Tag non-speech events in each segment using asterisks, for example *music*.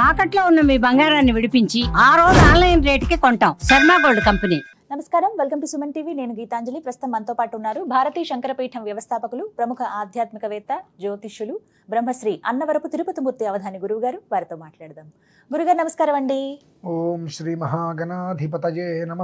తాకట్లో ఉన్న మీ బంగారాన్ని విడిపించి ఆ రోజు ఆన్లైన్ రేటుకి కొంటాం. Sharma gold company. నమస్కారం. Welcome to Suman TV. నేను గీతాంజలి. ప్రస్తుతం మనతో పాటు ఉన్నారు భారతీయ శంకరపీఠం వ్యవస్థాపకులు ప్రముఖ ఆధ్యాత్మికవేత్త జ్యోతిష్యులు బ్రహ్మశ్రీ అన్నవరపు తిరుపతిమూర్తి అవధాని గురువు గారు వారితో మాట్లాడదాం. గురుగారు నమస్కారం అండి. ఓం శ్రీ మహాగణాధిపతయే నమ.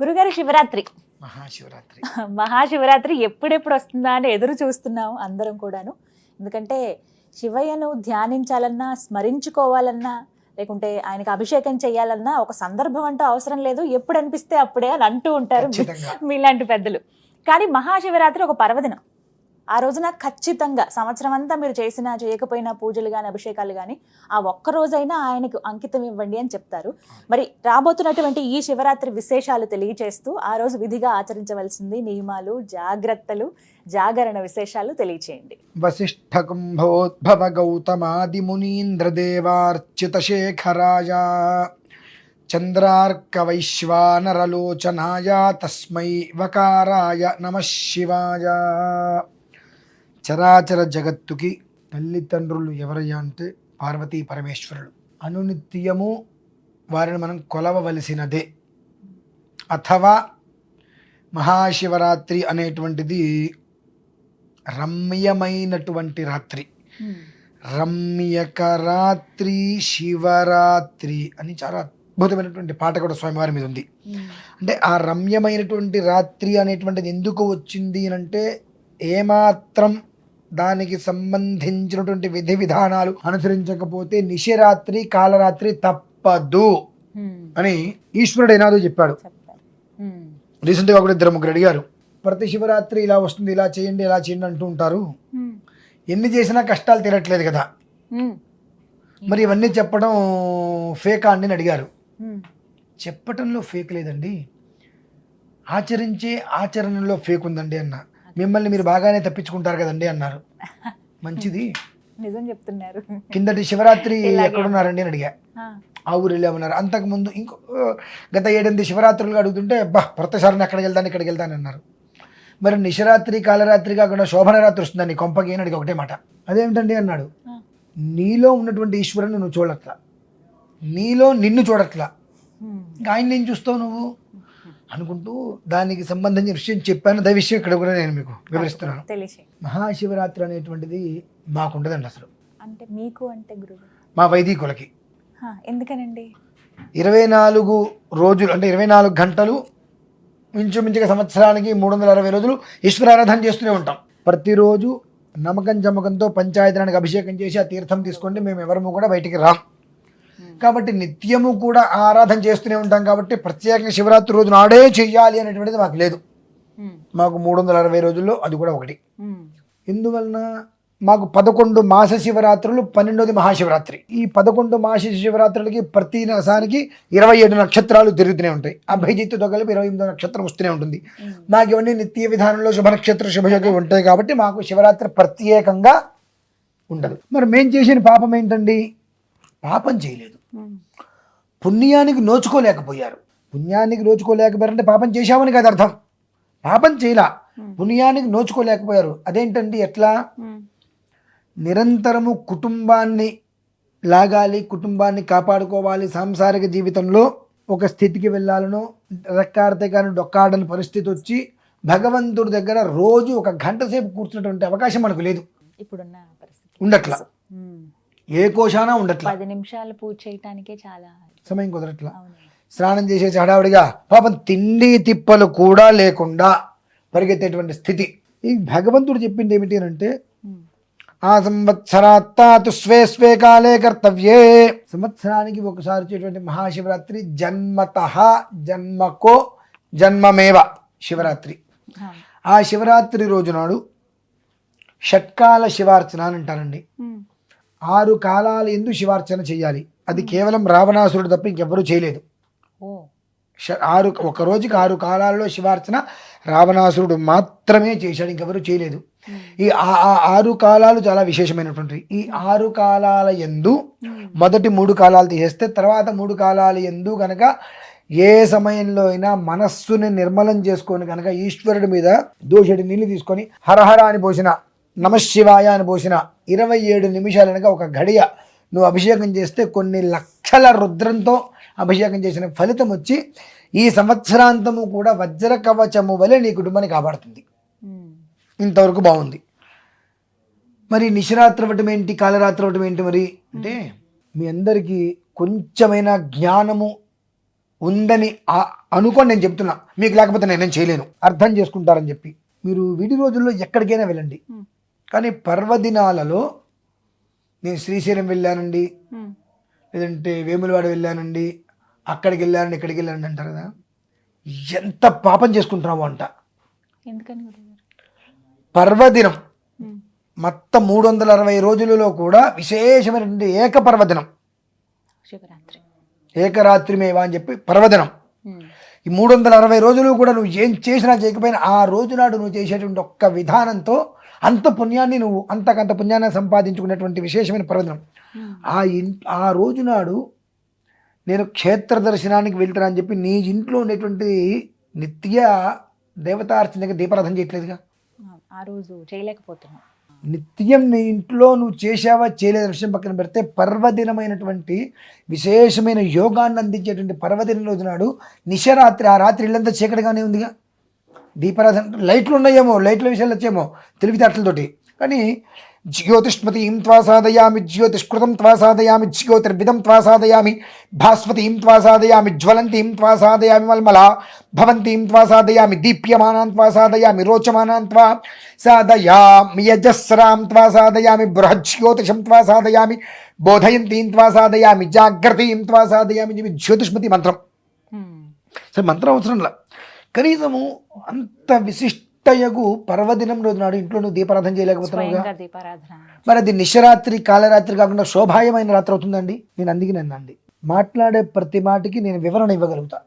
గురుగారు శివరాత్రి. మహాశివరాత్రి. మహాశివరాత్రి ఎప్పుడెప్పుడు వస్తుందా అని ఎదురు చూస్తున్నాం అందరం కూడాను. ఎందుకంటే శివయ్యను ధ్యానించాలన్నా స్మరించుకోవాలన్నా లేకుంటే ఆయనకు అభిషేకం చేయాలన్నా ఒక సందర్భం అంటూ అవసరం లేదు. ఎప్పుడు అనిపిస్తే అప్పుడే అని అంటూ ఉంటారు మీలాంటి పెద్దలు. కానీ మహాశివరాత్రి ఒక పర్వదినం. ఆ రోజున ఖచ్చితంగా సంవత్సరం అంతా మీరు చేసినా చేయకపోయినా పూజలు కానీ అభిషేకాలు కానీ ఆ ఒక్క రోజైనా ఆయనకు అంకితం ఇవ్వండి అని చెప్తారు. మరి రాబోతున్నటువంటి ఈ శివరాత్రి విశేషాలు తెలియచేస్తూ ఆ రోజు విధిగా ఆచరించవలసింది నియమాలు జాగ్రత్తలు జాగరణ విశేషాలు తెలియచేయండి. వసిష్ఠ కుంభోద్భవ గౌతమాది మునీంద్రదేవార్చిత శేఖరాయ చంద్రార్క వైశ్వానరలోచనాయ తస్మై వకారాయ నమ శివాయ. చరాచర జగత్తుకి తల్లిదండ్రులు ఎవరయ్యా అంటే పార్వతీ పరమేశ్వరుడు. అనునిత్యము వారిని మనం కొలవవలసినదే. అథవా మహాశివరాత్రి అనేటువంటిది రమ్యమైనటువంటి రాత్రి. రమ్యక రాత్రి శివరాత్రి అని చాలా అద్భుతమైనటువంటి పాట కూడా స్వామివారి మీద ఉంది. అంటే ఆ రమ్యమైనటువంటి రాత్రి అనేటువంటిది ఎందుకు వచ్చింది అని అంటే ఏమాత్రం దానికి సంబంధించినటువంటి విధి విధానాలు అనుసరించకపోతే నిశరాత్రి కాలరాత్రి తప్పదు. అని ఈశ్వరుడు ఏనాదో చెప్పాడు. రీసెంట్గా కూడా ఇద్దరు ముగ్గురు అడిగారు. ప్రతి శివరాత్రి ఇలా వస్తుంది ఇలా చేయండి ఇలా చేయండి అంటూ ఉంటారు. ఎన్ని చేసినా కష్టాలు తీరట్లేదు కదా. మరి ఇవన్నీ చెప్పడం ఫేకా అని అడిగారు. చెప్పటంలో ఫేక్ లేదండి. ఆచరించే ఆచరణలో ఫేక్ ఉందండి అన్న. మిమ్మల్ని మీరు బాగానే తప్పించుకుంటారు కదండి అన్నారు. మంచిది. *laughs* నిజం చెప్తున్నారు. కిందటి శివరాత్రి. ఎక్కడున్నారండి అని అడిగా. ఆ, ఊరు వెళ్ళామన్నారు. అంతకుముందు ఇంకో గత ఏడెనిమిది శివరాత్రులు అడుగుతుంటే బా ప్రతిసారి అక్కడికి వెళ్తాను ఇక్కడికి వెళ్తాను అన్నారు. మరి నిశరాత్రి కాలరాత్రి కాకుండా శోభన రాత్రి వస్తుందని కొంపకి అని అడిగి ఒకటే మాట. అదేమిటండి అన్నాడు. నీలో ఉన్నటువంటి ఈశ్వరుని నువ్వు చూడట్లా. నీలో నిన్ను చూడట్లా. ఆయన నేను చూస్తావు నువ్వు? అనుకుంటూ దానికి సంబంధించిన విషయం చెప్పాను. అదే విషయం ఇక్కడ కూడా నేను మీకు వివరిస్తున్నాను. మహాశివరాత్రి అనేటువంటిది మాకుండదండి అసలు. అంటే మీకు అంటే గురువు? మా వైదికులకి. ఎందుకనండి? ఇరవై నాలుగు రోజులు అంటే ఇరవై నాలుగు గంటలు ఇంచుమించుగా సంవత్సరానికి మూడు వందల అరవై రోజులు ఈశ్వరారాధన చేస్తూనే ఉంటాం. ప్రతిరోజు నమ్మకం చమ్మకంతో పంచాయతనానికి అభిషేకం చేసి ఆ తీర్థం తీసుకోండి. మేము ఎవరము కూడా బయటికి రాం. కాబట్టి నిత్యము కూడా ఆరాధన చేస్తూనే ఉంటాం కాబట్టి ప్రత్యేకంగా శివరాత్రి రోజు నాడే చెయ్యాలి అనేటువంటిది మాకు లేదు. ఉమ్, మాకు మూడు వందల అరవై రోజుల్లో అది కూడా ఒకటి. ఉమ్, ఎందువలన మాకు పదకొండు మాస శివరాత్రులు పన్నెండోది మహాశివరాత్రి. ఈ పదకొండు మాస శివరాత్రులకి ప్రతి మాసానికి ఇరవై ఏడు నక్షత్రాలు తిరుగుతూనే ఉంటాయి. అభయజిత్తుతో కలిపి ఇరవై ఎనిమిదో నక్షత్రం వస్తూనే ఉంటుంది. మాకు ఇవన్నీ నిత్య విధానంలో శుభ నక్షత్ర శుభయోగి ఉంటాయి కాబట్టి మాకు శివరాత్రి ప్రత్యేకంగా ఉండదు. మరి మేం చేసిన పాపం ఏంటండి? పాపం చేయలేదు. పుణ్యానికి నోచుకోలేకపోయారు. పుణ్యానికి నోచుకోలేకపోయారంటే పాపం చేశామని కాదు అర్థం. పాపం చేయలా. పుణ్యానికి నోచుకోలేకపోయారు. అదేంటండి ఎట్లా? నిరంతరము కుటుంబాన్ని లాగాలి కుటుంబాన్ని కాపాడుకోవాలి సాంసారిక జీవితంలో. ఒక స్థితికి వెళ్ళాలనో రెక్కాడితే కానీ డొక్కాడని పరిస్థితి వచ్చి భగవంతుడి దగ్గర రోజు ఒక గంట సేపు కూర్చున్నటువంటి అవకాశం మనకు లేదు. ఇప్పుడున్న పరిస్థితి. ఉండట్లా. ఏ కోశానా ఉండట్లా? పది నిమిషాలు పూజ చేయటానికే చాలా సమయం కుదరట్లా? స్నానం చేసేసి హడావుడిగా పాపం తిండి తిప్పలు కూడా లేకుండా పరిగెత్తేటువంటి స్థితి. ఈ భగవంతుడు చెప్పింది ఏమిటి అని అంటే ఆ సంవత్సరాత్తాతు స్వే స్వే కాలే కర్తవ్యే. సంవత్సరానికి ఒకసారి వచ్చేటువంటి మహాశివరాత్రి జన్మత జన్మకో జన్మమేవ శివరాత్రి. ఆ, శివరాత్రి రోజు నాడు షట్కాల శివార్చన అని అంటారండి ఆరు కాలాలు ఎందు శివార్చన చేయాలి. అది కేవలం రావణాసురుడు తప్ప ఇంకెవ్వరూ చేయలేదు. ఆరు ఒక రోజుకి ఆరు కాలాల్లో శివార్చన రావణాసురుడు మాత్రమే చేశాడు ఇంకెవరూ చేయలేదు. ఈ ఆరు కాలాలు చాలా విశేషమైనటువంటివి. ఈ ఆరు కాలాల ఎందు మొదటి మూడు కాలాలు తీసేస్తే తర్వాత మూడు కాలాలు ఎందు గనక ఏ సమయంలో అయినా మనస్సుని నిర్మలం చేసుకొని కనుక ఈశ్వరుడి మీద దోషడి నీళ్ళు తీసుకొని హరహర అని పోసిన నమశివాయ అని పోసిన ఇరవై ఏడు నిమిషాలు అనగా ఒక గడియ నువ్వు అభిషేకం చేస్తే కొన్ని లక్షల రుద్రంతో అభిషేకం చేసిన ఫలితం వచ్చి ఈ సంవత్సరాంతము కూడా వజ్ర కవచము వలె నీ కుటుంబాన్ని కాపాడుతుంది. ఇంతవరకు బాగుంది. మరి నిశరాత్రి అవ్వటం ఏంటి కాలరాత్రి అవ్వటం ఏంటి మరి? అంటే మీ అందరికీ కొంచెమైనా జ్ఞానము ఉందని అనుకొని నేను చెప్తున్నా. మీకు లేకపోతే నేనేం చేయలేను. అర్థం చేసుకుంటారని చెప్పి. మీరు విడి రోజుల్లో ఎక్కడికైనా వెళ్ళండి. కానీ పర్వదినాలలో నేను శ్రీశైలం వెళ్ళానండి. లేదంటే వేములవాడ వెళ్ళానండి. అక్కడికి వెళ్ళానండి ఇక్కడికి వెళ్ళానండి అంటారు కదా. ఎంత పాపం చేసుకుంటున్నావు అంట. పర్వదినం. మొత్తం మూడు వందల అరవై రోజులలో కూడా విశేషమైనటువంటి ఏక పర్వదినం శివరాత్రి ఏకరాత్రిమేవా అని చెప్పి పర్వదినం. ఈ మూడు వందల అరవై రోజులు కూడా నువ్వు ఏం చేసినా చేయకపోయినా ఆ రోజు నాడు నువ్వు చేసేటువంటి ఒక్క విధానంతో అంత పుణ్యాన్ని నువ్వు అంతకంత పుణ్యాన్ని సంపాదించుకునేటువంటి విశేషమైన పర్వదినం ఉమ్. ఆ ఇన్ ఆ రోజు నాడు నేను క్షేత్ర దర్శనానికి వెళ్తానని చెప్పి నీ ఇంట్లో ఉండేటువంటి నిత్య దేవతార్చనకి దీపారాధన చేయట్లేదుగా? ఆ- ఆ రోజు చేయలేకపోతున్నాం. నిత్యం నీ ఇంట్లో నువ్వు చేసావా చేయలేదని విషయం పక్కన పెడితే పర్వదినమైనటువంటి విశేషమైన యోగాన్ని అందించేటువంటి పర్వదిన రోజు నాడు నిశరాత్రి ఆ రాత్రి ఇల్లంతా చీకటిగానే ఉందిగా? దీపారాధన లైట్లు ఉన్నాయేమో లైట్ల విషయాలు వచ్చేమో తెలివితేటలతోటి కానీ జ్యోతిష్మతీం త్వా సాధయామి జ్యోతిష్కృతం త్వా సాధయామి జ్యోతిర్విదం త్వా సాధయామి భాస్వతీం త్వా సాధయామి జ్వలంతీం త్వా సాధయామి మల్మల భవంతీం త్వా సాధయామి దీప్యమానాన్ త్వా సాధయామి రోచమానాన్ త్వా సాధయామి యజస్రాం త్వా సాధయామి బృహజ్యోతిషం త్వా సాధయామి బోధయంతీం త్వా సాధయామి జాగ్రతీం త్వా సాధయామి జ్యోతిష్మతి మంత్రం. సరే మంత్రం అవసరంలా కనీసము అంత విశిష్టయగు పర్వదినం రోజు నాడు ఇంట్లో నువ్వు దీపారాధన చేయలేకపోతున్నావుగా? దీపారాధన. మరి అది నిశరాత్రి కాలరాత్రి కాకుండా శోభాయమైన రాత్రి అవుతుందండి? నేను అందుకే నన్ను అండి మాట్లాడే ప్రతి మాటకి నేను వివరణ ఇవ్వగలుగుతా.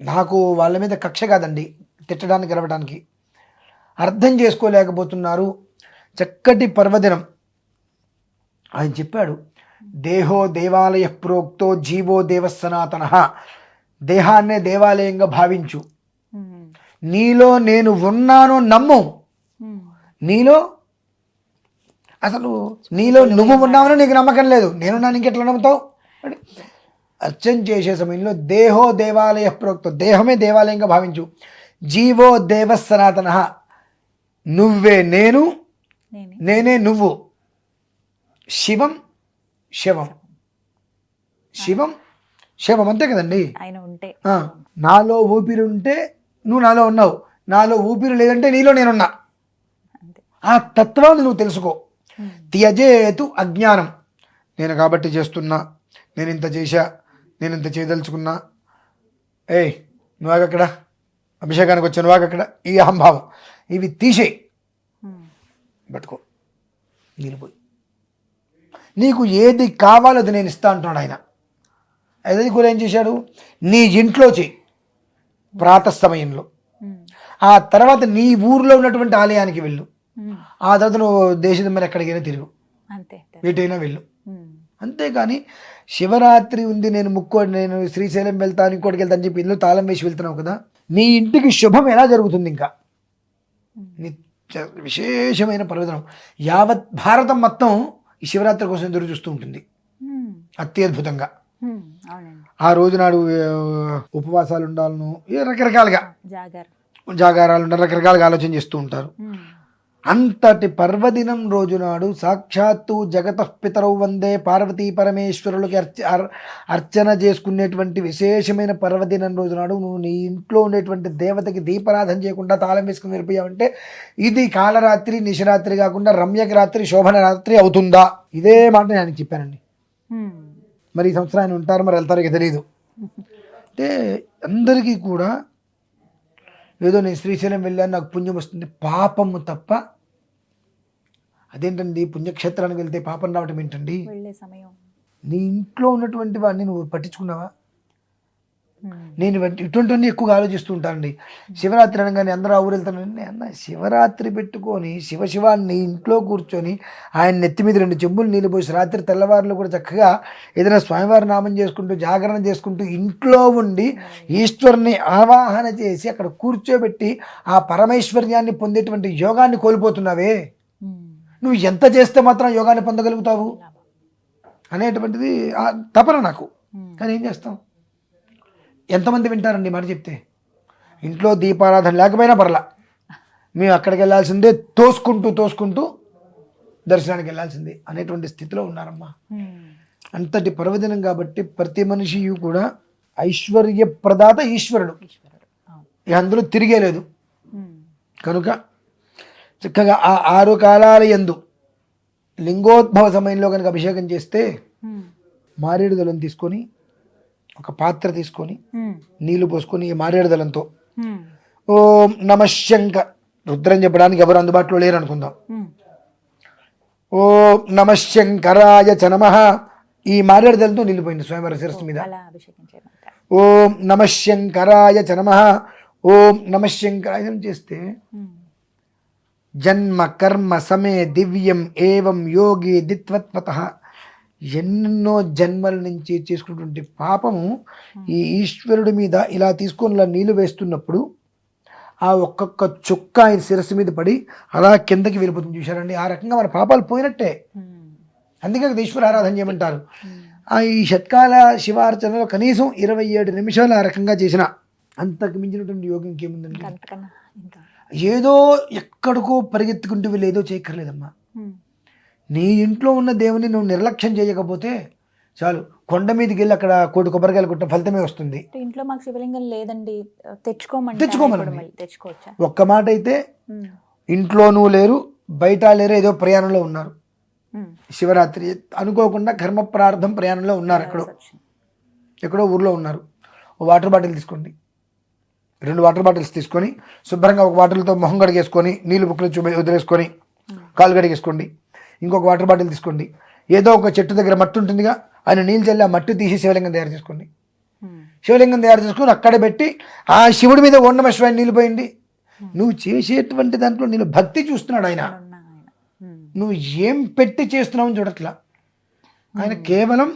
నాకు వాళ్ళ మీద కక్ష కాదండి తిట్టడానికి గెలవడానికి అర్థం చేసుకోలేకపోతున్నారు. చక్కటి పర్వదినం. ఆయన చెప్పాడు దేహో దేవాలయ ప్రోక్తో జీవో దేవ సనాతన దేహాన్నే దేవాలయంగా భావించు. నీలో నేను ఉన్నాను నమ్ము. నీలో అసలు నీలో నువ్వు ఉన్నావని నీకు నమ్మకం లేదు. నేనున్నాను ఇంకెట్లా నమ్ముతావు? అర్చన చేసే సమయంలో దేహో దేవాలయ ప్రోక్త దేహమే దేవాలయంగా భావించు. జీవో దేవ సనాతన. నువ్వే నేను నేనే. నేనే నువ్వు. శివం శవం. శివం శవం అంతే కదండి? ఆయన ఉంటే. ఆ, నాలో ఊపిరి ఉంటే నువ్వు నాలో ఉన్నావు. నాలో ఊపిరి లేదంటే నీలో నేనున్నా. ఆ తత్వాన్ని నువ్వు తెలుసుకో. త్యజేతు అజ్ఞానం. నేను కాబట్టి చేస్తున్నా. నేను ఇంత చేశా. నేను ఇంత చేయదలుచుకున్నా. ఏయ్ నువ్వు ఆగక్కడ అభిషేకానికి వచ్చాను ఆగక్కడ ఈ అహంభావం. ఇవి తీసేయి. పట్టుకో. నిలిపోయి. నీకు ఏది కావాలో అది నేను ఇస్తా అంటున్నాడు ఆయన. అది కూడా ఏం చేశాడు? నీ ఇంట్లో చెయ్యి ప్రాతः సమయంలో. ఆ తర్వాత నీ ఊర్లో ఉన్నటువంటి ఆలయానికి వెళ్ళు. ఆ తర్వాత నువ్వు దేశం మీద ఎక్కడికైనా తిరుగు. ఎటైనా వెళ్ళు. అంతేకాని శివరాత్రి ఉంది నేను ముక్కో నేను శ్రీశైలం వెళ్తాను ఇంకోటికి వెళ్తాను అని చెప్పి ఇల్లు తాళం వేసి వెళ్తున్నావు కదా నీ ఇంటికి శుభం ఎలా జరుగుతుంది ఇంకా నిత్య విశేషమైన పర్వదినం యావత్ భారతం మొత్తం ఈ శివరాత్రి కోసం ఎదురు చూస్తూ ఉంటుంది. అత్యద్భుతంగా ఆ రోజు నాడు ఉపవాసాలు ఉండాలను రకరకాలుగా జాగర్. జాగారాలు ఉండాలి రకరకాలుగా ఆలోచన చేస్తూ ఉంటారు. అంతటి పర్వదినం రోజు నాడు సాక్షాత్తు జగత పితరౌ వందే పార్వతీ పరమేశ్వరులకి అర్చ అర్- అర్చన చేసుకునేటువంటి విశేషమైన పర్వదినం రోజు నాడు నువ్వు నీ ఇంట్లో ఉండేటువంటి దేవతకి దీపారాధన చేయకుండా తాళం వేసుకుని వెళ్ళిపోయావంటే ఇది కాలరాత్రి నిశరాత్రి కాకుండా రమ్యకి రాత్రి శోభన రాత్రి అవుతుందా? ఇదే మాట నేను ఆయనకి చెప్పానండి. మరి ఈ సంవత్సరం ఆయన ఉంటారు మరి వెళ్తారో ఇక తెలియదు అంటే అందరికీ కూడా ఏదో నేను శ్రీశైలం వెళ్ళాను నాకు పుణ్యం వస్తుంది పాపము తప్ప అదేంటండి? పుణ్యక్షేత్రానికి వెళ్తే పాపం రావటం ఏంటండి? వెళ్ళే సమయం. నీ ఇంట్లో ఉన్నటువంటి వాడిని నువ్వు పట్టించుకున్నావా. నేను ఇటువంటి- ఇటువంటివన్నీ ఎక్కువగా ఆలోచిస్తూ ఉంటానండి. శివరాత్రి అనగానే అందరూ ఆ ఊరు వెళ్తానండి అన్న శివరాత్రి పెట్టుకొని శివ శివాన్ని ఇంట్లో కూర్చొని ఆయన నెత్తి మీద రెండు చెంబులు నీళ్ళు పోసి రాత్రి తెల్లవారులు కూడా చక్కగా ఏదైనా స్వామివారి నామం చేసుకుంటూ జాగరణ చేసుకుంటూ ఇంట్లో ఉండి ఈశ్వరుని ఆవాహన చేసి అక్కడ కూర్చోబెట్టి ఆ పరమేశ్వర్యాన్ని పొందేటువంటి యోగాన్ని కోల్పోతున్నావే. నువ్వు ఎంత చేస్తే మాత్రం యోగాన్ని పొందగలుగుతావు? అనేటువంటిది తపన నాకు. కానీ ఏం చేస్తాం? ఎంతమంది వింటారండి మాట చెప్తే? ఇంట్లో దీపారాధన లేకపోయినా పర్లా. మేము అక్కడికి వెళ్ళాల్సిందే తోసుకుంటూ తోసుకుంటూ దర్శనానికి వెళ్ళాల్సిందే అనేటువంటి స్థితిలో ఉన్నారమ్మా. అంతటి పర్వదినం కాబట్టి ప్రతి మనిషి కూడా ఐశ్వర్య ప్రదాత ఈశ్వరుడు. అందులో తిరిగే లేదు. కనుక చక్కగా ఆ ఆరు కాలాల యందు లింగోద్భవ సమయంలో కనుక అభిషేకం చేస్తే మారేడు దళం తీసుకొని ఒక పాత్ర తీసుకొని నీళ్ళు పోసుకొని ఈ మారేడు దళంతో ఓం నమ శంక రుద్రం చెప్పడానికి ఎవరు అందుబాటులో లేరు అనుకుందాం ఓం నమ శంకరాయ చ నమ. ఈ మారేడు దళంతో నిలిపోయింది స్వయంవర శిరస్సు మీద. ఓం నమ శంకరాయ చ నమ. ఓం నమ శంకరాయ చేస్తే జన్మ కర్మ సమే దివ్యం ఏవం యోగి దిత్వత్వత. ఎన్నెన్నో జన్మల నుంచి చేసుకున్నటువంటి పాపము ఈ ఈశ్వరుడి మీద ఇలా తీసుకొని ఇలా నీళ్ళు వేస్తున్నప్పుడు ఆ ఒక్కొక్క చుక్క ఆయన శిరస్సు మీద పడి అలా కిందకి వెళ్ళిపోతుంది. చూశారండి? ఆ రకంగా మన పాపాలు పోయినట్టే. అందుకే కదా ఈశ్వర ఆరాధన చేయమంటారు. ఆ ఈ షట్కాల శివార్చనలో కనీసం ఇరవై ఏడు నిమిషాలు ఆ రకంగా చేసిన అంతకు మించినటువంటి యోగం ఇంకేముందండి? ఏదో ఎక్కడికో పరిగెత్తుకుంటూ వెళ్ళి ఏదో చేయక్కర్లేదమ్మా. నీ ఇంట్లో ఉన్న దేవుని నువ్వు నిర్లక్ష్యం చేయకపోతే చాలు కొండ మీదకి వెళ్ళి అక్కడ కోటి కొబ్బరికాయలు కొట్టిన ఫలితమే వస్తుంది. ఇంట్లో మాకు శివలింగం లేదండి. తెచ్చుకోమంటే తెచ్చుకోమనండి. మళ్ళీ తెచ్చుకోవచ్చా? ఒక్క మాట అయితే. ఇంట్లోనూ లేరు బయట లేరు ఏదో ప్రయాణంలో ఉన్నారు. శివరాత్రి అనుకోకుండా కర్మ ప్రార్థం ప్రయాణంలో ఉన్నారు ఎక్కడో. ఎక్కడో ఊర్లో ఉన్నారు. వాటర్ బాటిల్ తీసుకోండి. రెండు వాటర్ బాటిల్స్ తీసుకొని శుభ్రంగా ఒక బాటిల్తో మొహం కడిగేసుకొని నీళ్ళు బుక్కులు చూపి వదిలేసుకొని కాలు కడిగేసుకోండి. ఇంకొక వాటర్ బాటిల్ తీసుకోండి. ఏదో ఒక చెట్టు దగ్గర మట్టి ఉంటుందిగా ఆయన నీళ్ళు చల్లి ఆ మట్టి తీసి శివలింగం తయారు చేసుకోండి. శివలింగం తయారు చేసుకుని అక్కడే పెట్టి ఆ శివుడి మీద ఓం శివాయ నీళ్ళు పోయండి. నువ్వు చేసేటువంటి దాంట్లో నేను భక్తి చూస్తున్నాడు ఆయన. నువ్వు ఏం పెట్టి చేస్తున్నావు అని చూడట్లా. ఆయన కేవలం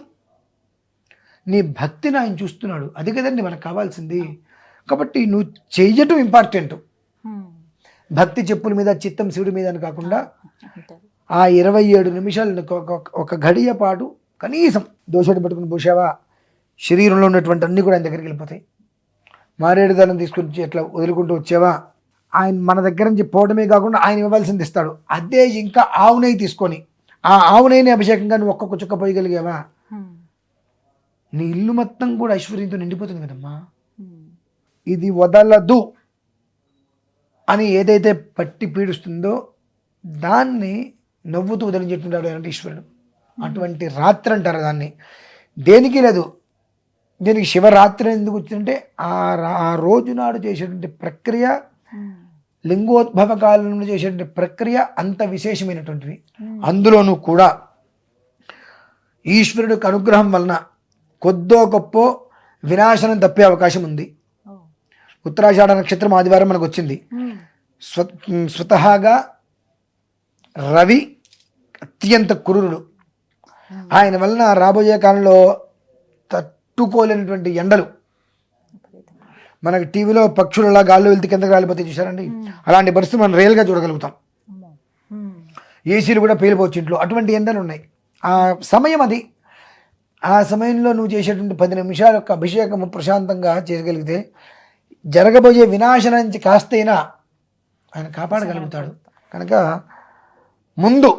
నీ భక్తిని ఆయన చూస్తున్నాడు. అది కదండి మనకు కావాల్సింది. కాబట్టి నువ్వు చెయ్యటం ఇంపార్టెంట్. భక్తి చెప్పుల మీద చిత్తం శివుడి మీద అని కాకుండా. ఆ ఇరవై ఏడు నిమిషాలు నీకు ఒక- గడియ పాటు కనీసం దోషడి పట్టుకుని పూసావా? శరీరంలో ఉన్నటువంటి అన్నీ కూడా ఆయన దగ్గరికి వెళ్ళిపోతాయి. మారేడు దానం తీసుకుని ఎట్లా వదులుకుంటూ వచ్చావా? ఆయన మన దగ్గర నుంచి పోవడమే కాకుండా ఆయన ఇవ్వాల్సింది ఇస్తాడు. అదే ఇంకా ఆవు నెయ్యి తీసుకొని ఆ ఆవు నెయ్యిని అభిషేకంగా నువ్వు ఒక్కొక్క చుక్క పోయగలిగావా. నీ ఇల్లు మొత్తం కూడా ఐశ్వర్యంతో నిండిపోతుంది కదమ్మా. ఇది వదలదు అని ఏదైతే పట్టి పీడిస్తుందో దాన్ని నవ్వుతూ వదిలించేట్టున్నాడు అంటే ఈశ్వరుడు అటువంటి రాత్రి అంటారు దాన్ని దేనికి లేదు దీనికి శివరాత్రి ఎందుకు వచ్చిందంటే ఆ ఆ రోజు నాడు చేసేటువంటి ప్రక్రియ. లింగోద్భవ కాలంలో చేసేటువంటి ప్రక్రియ అంత విశేషమైనటువంటిది అందులోనూ కూడా ఈశ్వరుడికి అనుగ్రహం వలన కొద్దో గొప్ప వినాశనం తప్పే అవకాశం ఉంది. ఉత్తరాషాఢ నక్షత్రం ఆదివారం మనకు వచ్చింది. స్వ స్వతహాగా రవి అత్యంత క్రూరుడు. ఆయన వలన రాబోయే కాలంలో తట్టుకోలేనటువంటి ఎండలు. మనకి టీవీలో పక్షులలా గాల్లో వెళ్తే కిందకి రాలిపోతే చూసారండి అలాంటి పరిస్థితి మనం రియల్గా చూడగలుగుతాం. ఏసీలు కూడా పేలిపోవచ్చు ఇంట్లో. అటువంటి ఎండలు ఉన్నాయి ఆ సమయం అది. ఆ సమయంలో నువ్వు చేసేటువంటి పది నిమిషాల యొక్క అభిషేకము ప్రశాంతంగా చేయగలిగితే జరగబోయే వినాశనం నుంచి కాస్తైనా ఆయన కాపాడగలుగుతాడు. కనుక ముందు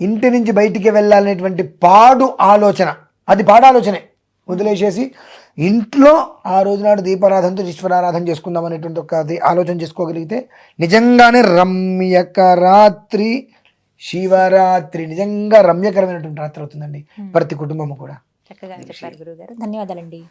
ఇంటి నుంచి బయటికి వెళ్ళాలనేటువంటి పాడు ఆలోచన. అది పాడు ఆలోచనే వదిలేసేసి ఇంట్లో ఆ రోజు నాడు దీపారాధనతో ఈశ్వరారాధన చేసుకుందాం అనేటువంటి ఒక అది ఆలోచన చేసుకోగలిగితే నిజంగానే రమ్యక రాత్రి శివరాత్రి నిజంగా రమ్యకరమైనటువంటి రాత్రి అవుతుందండి. ప్రతి కుటుంబము కూడా. చక్కగా చెప్పారు గురువు గారు ధన్యవాదాలండి.